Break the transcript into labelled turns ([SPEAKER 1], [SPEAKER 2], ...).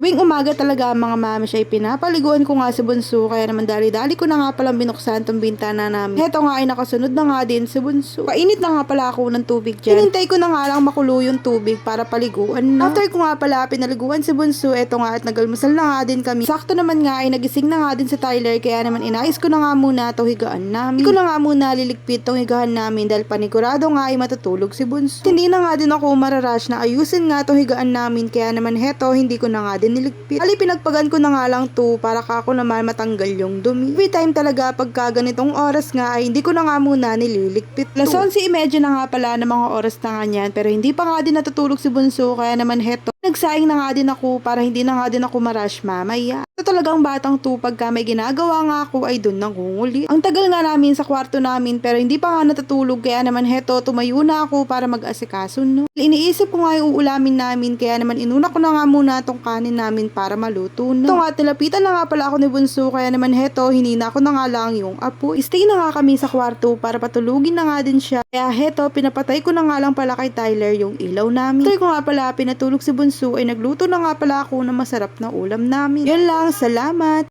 [SPEAKER 1] Tuwing umaga talaga mga mama siya pinapaliguan ko nga si Bunso kaya naman dali-dali ko na nga palang binuksan tong bintana namin. Heto nga ay nakasunod na nga din si Bunso. Painit na nga pala ako ng tubig dyan. Hinintay ko na nga lang makulo yung tubig para paliguan na. After ko nga pala pinaliguan si Bunso, eto nga at nagalmusal na nga din kami. Sakto naman nga ay nagising na nga din si Tyler kaya naman inayos ko na nga muna to higaan namin. Hindi ko na nga muna liligpit tong higaan namin dahil panigurado nga ay matutulog si Bunso. Hindi na nga din ako mararash na ayusin nga to higaan namin kaya naman heto hindi ko na nga din niligpit. Ali pinagpagan ko na nga lang to para kako naman matanggal yung dumi. Every time talaga pagka ganitong oras nga ay hindi ko na nga muna nililigpit to. Las 11.30 na nga pala ng mga oras na nga niyan pero hindi pa nga din natutulog si Bunso kaya naman heto Nagsaing na nga din ako para hindi na nga din ako marash mamaya. Ito talagang batang to pagka may ginagawa nga ako ay dun nangunguli. Ang tagal nga namin sa kwarto namin pero hindi pa nga natutulog kaya naman heto tumayo na ako para mag-asikaso no. Iniisip ko nga yung uulamin namin kaya naman inuna ko na nga muna tong kanin namin para maluto no. Ito nga tilapitan na nga pala ako ni Bunso kaya naman heto hinina ko na nga lang yung apo. Stay na nga kami sa kwarto para patulugin na nga din siya. Kaya heto pinapatay ko na nga lang pala kay Tyler yung ilaw namin. After ko nga pala pinatulog si Bunso ay nagluto na nga pala ako ng masarap na ulam namin. Yun lang, salamat!